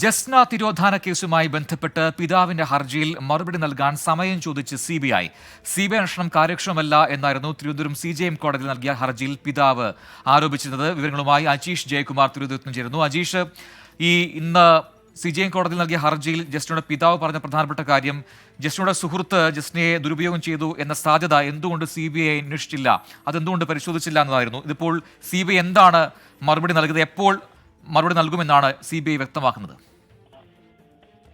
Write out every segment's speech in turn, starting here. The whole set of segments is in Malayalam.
ജസ്ന തിരോധാന കേസുമായി ബന്ധപ്പെട്ട് പിതാവിന്റെ ഹർജിയിൽ മറുപടി നൽകാൻ സമയം ചോദിച്ച് C B I. C B I അന്വേഷണം കാര്യക്ഷമമല്ല എന്നായിരുന്നു തിരുവനന്തപുരം സി ജെ എം കോടതിയിൽ നൽകിയ ഹർജിയിൽ പിതാവ് ആരോപിച്ചിരുന്നത്. വിവരങ്ങളുമായി അജീഷ് ജയകുമാർ തിരുവനന്തപുരത്ത് ചേരുന്നു അജീഷ് ഈ ഇന്ന് സി ജെ എം കോടതിയിൽ നൽകിയ ഹർജിയിൽ ജസ്നയുടെ പിതാവ് പറഞ്ഞ പ്രധാനപ്പെട്ട കാര്യം ജസ്നയുടെ സുഹൃത്ത് ജസ്റ്റിനെ ദുരുപയോഗം ചെയ്തു എന്ന സാധ്യത എന്തുകൊണ്ട് സി ബി ഐ അന്വേഷിച്ചില്ല? അതെന്തുകൊണ്ട് പരിശോധിച്ചില്ല എന്നതായിരുന്നു. ഇതിപ്പോൾ സി ബി ഐ എന്താണ് മറുപടി നൽകിയത്? എപ്പോൾ മറുപടി നൽകുമെന്നാണ് സി ബി ഐ വ്യക്തമാക്കുന്നത്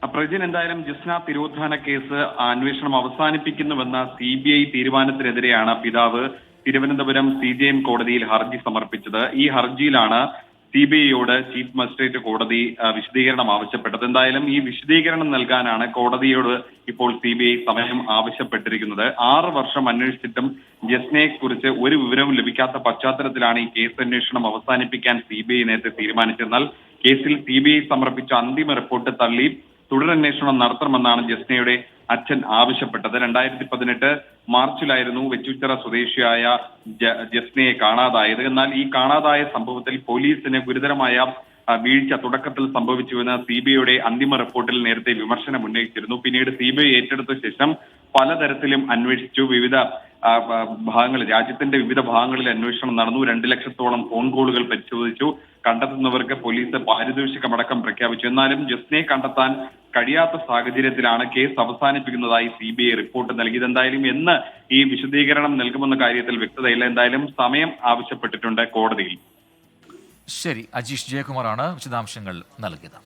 പ്രജിൻ എന്തായാലും ജിസ്ന തിരോധാന കേസ് അന്വേഷണം അവസാനിപ്പിക്കുന്നുവെന്ന സി ബി ഐ തീരുമാനത്തിനെതിരെയാണ് പിതാവ് തിരുവനന്തപുരം സി ജെ എം കോടതിയിൽ ഹർജി സമർപ്പിച്ചത്. ഈ ഹർജിയിലാണ് സി ബി ഐയോട് ചീഫ് മജിസ്ട്രേറ്റ് കോടതി വിശദീകരണം ആവശ്യപ്പെട്ടത്. എന്തായാലും ഈ വിശദീകരണം നൽകാനാണ് കോടതിയോട് ഇപ്പോൾ സി ബി ഐ സമയം ആവശ്യപ്പെട്ടിരിക്കുന്നത്. ആറ് വർഷം അന്വേഷിച്ചിട്ടും ജസ്നയെ കുറിച്ച് ഒരു വിവരവും ലഭിക്കാത്ത പശ്ചാത്തലത്തിലാണ് ഈ കേസ് അന്വേഷണം അവസാനിപ്പിക്കാൻ സി ബി ഐ നേരത്തെ തീരുമാനിച്ചെന്നാൽ കേസിൽ സി ബി ഐ സമർപ്പിച്ച അന്തിമ റിപ്പോർട്ട് തള്ളി തുടരന്വേഷണം നടത്തണമെന്നാണ് ജസ്നയുടെ അച്ഛൻ ആവശ്യപ്പെട്ടത്. രണ്ടായിരത്തി പതിനെട്ട് മാർച്ചിലായിരുന്നു വെച്ചുച്ചിറ സ്വദേശിയായ ജസ്നയെ കാണാതായത്. എന്നാൽ ഈ കാണാതായ സംഭവത്തിൽ പോലീസിന് ഗുരുതരമായ വീഴ്ച തുടക്കത്തിൽ സംഭവിച്ചുവെന്ന് സി ബി ഐയുടെ അന്തിമ റിപ്പോർട്ടിൽ നേരത്തെ വിമർശനം ഉന്നയിച്ചിരുന്നു. പിന്നീട് സി ബി ഐ ഏറ്റെടുത്ത ശേഷം പലതരത്തിലും അന്വേഷിച്ചു. വിവിധ ഭാഗങ്ങൾ രാജ്യത്തിന്റെ വിവിധ ഭാഗങ്ങളിൽ അന്വേഷണം നടന്നു. രണ്ട് ലക്ഷത്തോളം ഫോൺ കോളുകൾ പരിശോധിച്ചു. കണ്ടെത്തുന്നവർക്ക് പോലീസ് പാരിതോഷികമടക്കം പ്രഖ്യാപിച്ചു. എന്നാലും ജസ്നയെ കണ്ടെത്താൻ കഴിയാത്ത സാഹചര്യത്തിലാണ് കേസ് അവസാനിപ്പിക്കുന്നതായി സി ബി ഐ റിപ്പോർട്ട് നൽകിയത്. എന്തായാലും എന്ന് ഈ വിശദീകരണം നൽകുമെന്ന കാര്യത്തിൽ വ്യക്തതയില്ല. എന്തായാലും സമയം ആവശ്യപ്പെട്ടിട്ടുണ്ട് കോടതിയിൽ. ശരി അജീഷ് ജയകുമാറാണ് വിശദാംശങ്ങൾ നൽകിയത്.